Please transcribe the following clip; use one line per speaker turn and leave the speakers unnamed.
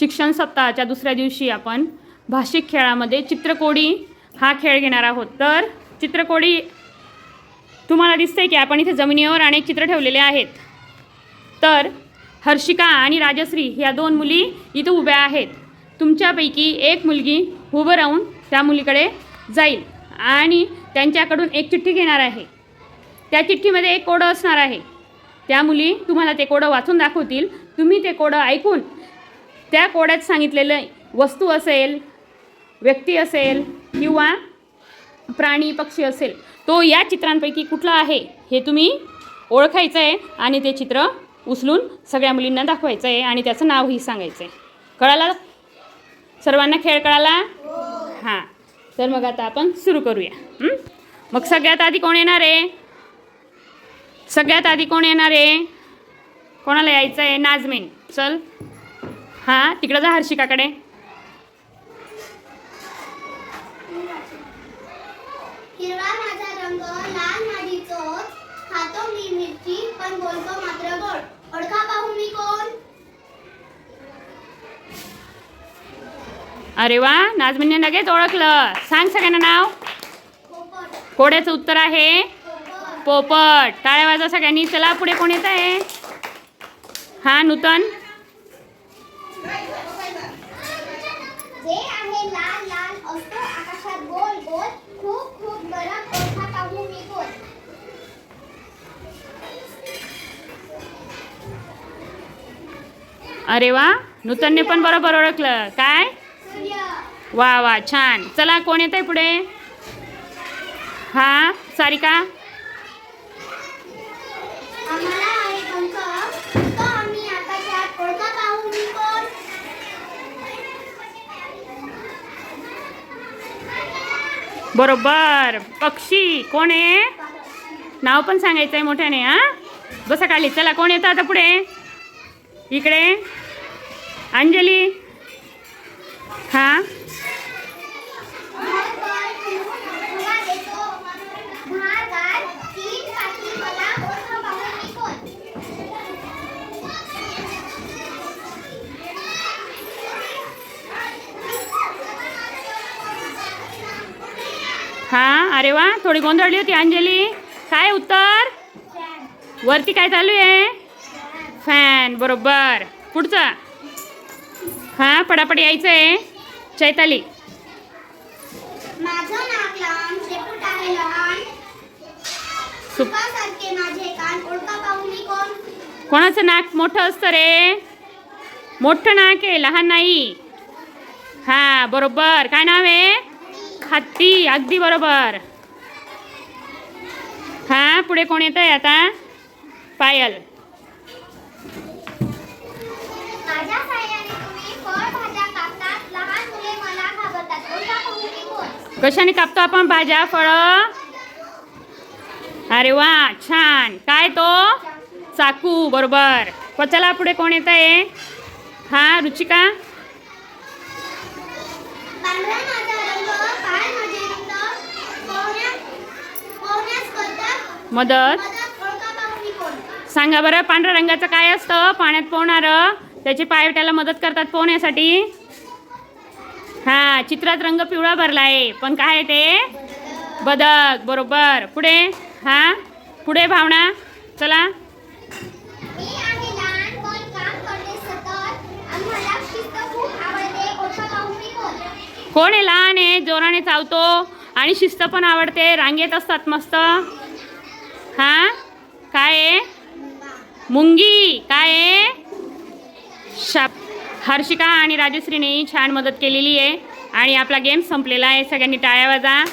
शिक्षण सप्ताहाच्या दुसऱ्या दिवशी आपण भाषिक खेळामध्ये चित्रकोडी हा खेळ घेणार आहोत. तर चित्रकोडी तुम्हाला दिसते की आपण इथे जमिनीवर अनेक चित्र ठेवलेले आहेत. तर हर्षिका आणि राजश्री ह्या दोन मुली इथं उभ्या आहेत. तुमच्यापैकी एक मुलगी उभं राहून त्या मुलीकडे जाईल आणि त्यांच्याकडून एक चिठ्ठी घेणार आहे. त्या चिठ्ठीमध्ये एक कोडं असणार आहे. त्या मुली तुम्हाला ते कोडं वाचून दाखवतील. तुम्ही ते कोडं ऐकून त्या कोड्यात सांगितलेलं वस्तू असेल व्यक्ती असेल किंवा प्राणी पक्षी असेल तो या चित्रांपैकी कुठला आहे हे तुम्ही ओळखायचं आहे आणि ते चित्र उचलून सगळ्या मुलींना दाखवायचं आहे आणि त्याचं नावही सांगायचं आहे कळाला? सर्वांना खेळ कळाला? हां. तर मग आता आपण सुरू करूया. मग सगळ्यात आधी कोण येणार आहे? सगळ्यात आधी कोण येणार आहे? कोणाला यायचं आहे नाजमेन. चल. हां तिकडं जा हर्षिकाकडे.
हिरवा माझा रंग लाल माझी चोच. खातो मी मिरची पण बोलतो मात्र गोड. ओळखा पाहू मी कोण?
अरे वा नाजमीनने लगेच ओळखलं. सांग सगळ्यांना नाव.
पोपट
कोड्याचं उत्तर आहे.
पोपट.
पोपट. टाळ्या वाजा सगळ्यांनी. चला पुढे कोण येत आहे हा नूतन. अरे वा नूतनने पण बरोबर ओळखलं. काय? वा वा छान. चला कोण येत आहे पुढे? हा सारिका? बरोबर. पक्षी कोण आहे? नाव पण सांगायचं आहे मोठ्याने हा? बसा खाली. चला कोण येतं आता पुढे? इकडे. अंजली. हां. हां अरे वा थोडी गोंधळली होती अंजली. काय उत्तर? वरती काय चालू आहे? फॅन बरोबर. पुढचं. हां पडापड यायचं आहे चैताली कोणाचं नाक मोठं असतं रे? मोठं नाक आहे लहान नाही. हां बरोबर. काय नाव आहे? हत्ती अगदी बरोबर. हां पुढे कोण येतं आहे आता? पायल.
माझ्या साह्याने तुम्ही फळभाज्या कापतात लहान मुले मला घाबरतात. पाहू कोण?
कशाने कापतो आपण भाज्या फळं? अरे वा छान. काय तो? चाकू बरोबर. चला पुढे कोण येत आहे हां रुचिका? मदत. सांगा बरं पांढऱ्या रंगाचं काय असतं? पाण्यात पोहणारं त्याचे पाय त्याला मदत करतात पोहण्यासाठी हां चित्रात रंग पिवळा भरला आहे. पण काय आहे ते? बदक बरोबर. पुढे? हां? पुढे भावना? चला. कोण आहे? लहान आहे जोराने चावतो. आणि शिस्त पण आवडते. रांगेत असतात मस्त. हां? काय आहे? मुंगी. काय आहे? शाप हर्षिका आणि राजश्रीने छान मदत केलेली आहे. आणि आपला गेम संपलेला आहे. सगळ्यांनी टाळ्या वाजा.